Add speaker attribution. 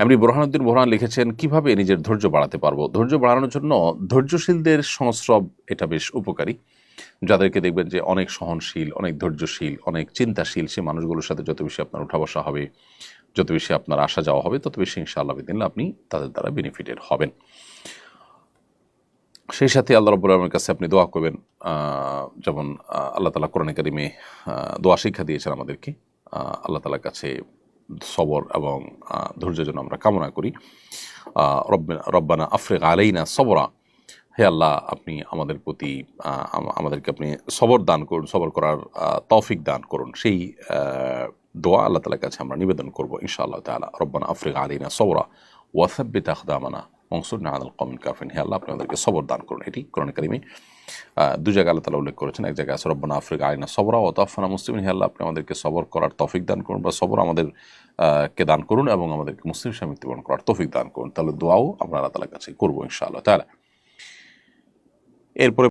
Speaker 1: এমনি বোরহানুদ্দিন বোরহান লিখেছেন, কীভাবে নিজের ধৈর্য বাড়াতে পারব? ধৈর্য বাড়ানোর জন্য ধৈর্যশীলদের সংস্রব এটা বেশ উপকারী। যাদেরকে দেখবেন যে অনেক সহনশীল, অনেক ধৈর্যশীল, অনেক চিন্তাশীল, সে মানুষগুলোর সাথে যত বেশি আপনার উঠা বসা হবে, যত বেশি আপনার আসা যাওয়া হবে, তত বেশি ইনশাআল্লাহ দিন আপনি তাদের দ্বারা বেনিফিটেড হবেন। সেই সাথে আল্লাহ রব্বুল আলমের কাছে আপনি দোয়া করবেন যেমন আল্লাহ তালা কোরআন কারিমে দোয়া শিক্ষা দিয়েছেন আমাদেরকে। আল্লাহ তালার কাছে সবর এবং ধৈর্যের জন্য আমরা কামনা করি। রব্বানা আফ্রিক আলাইনা সবরা। হে আল্লাহ, আপনি আমাদের প্রতি আমাদেরকে আপনি সবর দান করুন, সবর করার তৌফিক দান করুন। সেই দোয়া আল্লাহ তালার কাছে আমরা নিবেদন করব ইনশাআল্লাহ তালা রব্বানা আফ্রিক আলাইনা সবরা ওয়াসাব্বিত আখদামানা। মংসুর নাহাদ কমিন কাফিন হে আল্লাহ, আপনি আমাদেরকে সবর দান করুন। এটি কোরআন কারিমে দু জায়গায় আল্লাহ তালা উল্লেখ করেছেন। এক জায়গায় রব্বানা আফ্রিকা আইনা সবরা ও তাফানা মুসলিম হে আল্লাহ, আপনি আমাদেরকে সবর করার তফিক দান করুন বা সবর আমাদের কে দান করুন এবং আমাদেরকে মুসলিম হিসাবে মৃত্যুবরণ করার তফিক দান করুন। তাহলে দোয়াও আমরা আল্লাহ তালার কাছে করব ইনশাআল্লাহ। তাহলে এরপরে